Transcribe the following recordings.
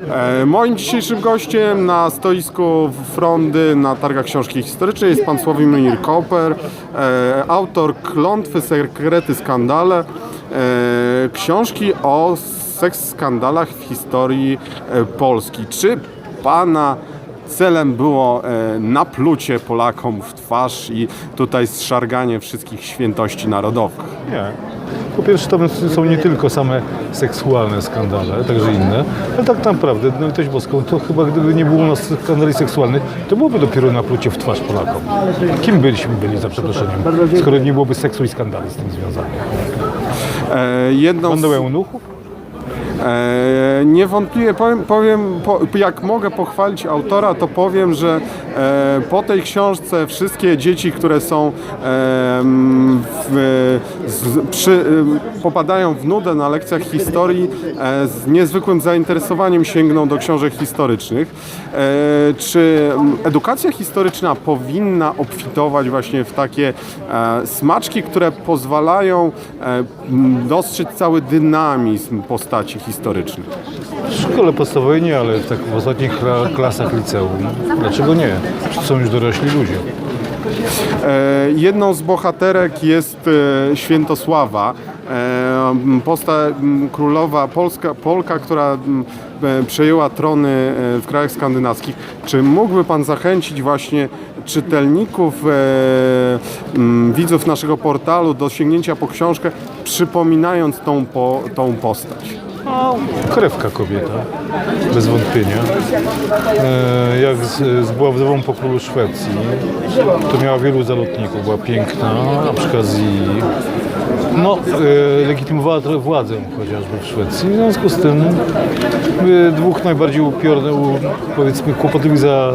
E, Moim dzisiejszym gościem na stoisku Frondy na targach książki historycznej jest pan Sławomir Koper, e, autor Klątwy, Sekrety, Skandale, e, książki o seks skandalach w historii Polski. Czy pana celem było naplucie Polakom w twarz i tutaj zszarganie wszystkich świętości narodowych? Nie. Po pierwsze, to są nie tylko same seksualne skandale, także inne, ale tak naprawdę, no litość boską, to chyba gdyby nie było u nas skandali seksualnych, to byłoby dopiero naplucie w twarz Polakom. Kim byliśmy byli, za przeproszeniem, skoro nie byłoby seksu i skandali z tym związanych? E, Jedną z... Będą eunuchów? E, niewątpliwie powiem, powiem po, jak mogę pochwalić autora, to powiem, że e, po tej książce wszystkie dzieci, które są e, w, z, przy, e, popadają w nudę na lekcjach historii, e, z niezwykłym zainteresowaniem sięgną do książek historycznych. E, czy edukacja historyczna powinna obfitować właśnie w takie e, smaczki, które pozwalają dostrzec cały dynamizm postaci historycznych? W szkole podstawowej nie, ale w, tak, w ostatnich kla- klasach liceum. Dlaczego nie? Przecież są już dorośli ludzie. E, Jedną z bohaterek jest e, Świętosława, e, posta królowa Polska, Polka, która przejęła trony w krajach skandynawskich. Czy mógłby Pan zachęcić właśnie czytelników, widzów naszego portalu do sięgnięcia po książkę, przypominając tą, tą postać? No, krewka kobieta, bez wątpienia. E, jak z, z, była wdową po królu Szwecji, to miała wielu zalotników, była piękna, a przy okazji no, e, legitymowała trochę władzę chociażby w Szwecji. W związku z tym e, dwóch najbardziej upiornych, powiedzmy kłopotliwych za,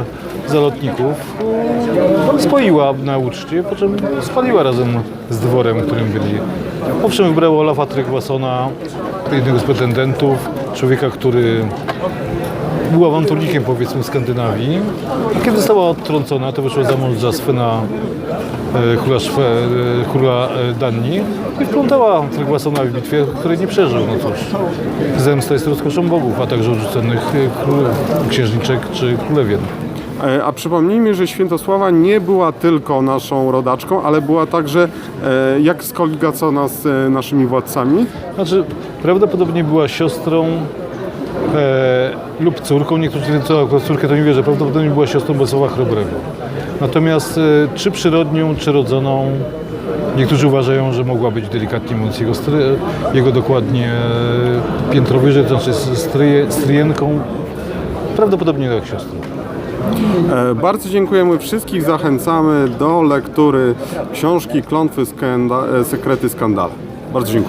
zalotników spoiła na uczcie, po czym spaliła razem z dworem, którym byli. Owszem, wybrała Olafa Tryggvasona, jednego z pretendentów, człowieka, który był awanturnikiem powiedzmy Skandynawii. A kiedy została odtrącona, to wyszła za mąż za Svena e, króla, Szwe, e, e, Danii i wplątała Tryggvasona w bitwie, której nie przeżył. No cóż, zemsta jest rozkoszą bogów, a także odrzuconych e, król, księżniczek czy królewien. E, A przypomnijmy, że Świętosława nie była tylko naszą rodaczką, ale była także e, jak skoligacona z e, naszymi władcami. Znaczy, prawdopodobnie była siostrą e, lub córką. Niektórzy twierdzą, że córkę to nie wierzę. Prawdopodobnie była siostrą Bolesława Chrobrego. Natomiast e, czy przyrodnią, czy rodzoną, niektórzy uważają, że mogła być delikatnie mówiąc jego, stry, jego dokładnie e, piętro wyżej, to znaczy stryje, stryjenką. Prawdopodobnie jak siostrą. E, Bardzo dziękujemy wszystkich, zachęcamy do lektury książki Klątwy, skanda, e, Sekrety, Skandale. Bardzo dziękuję.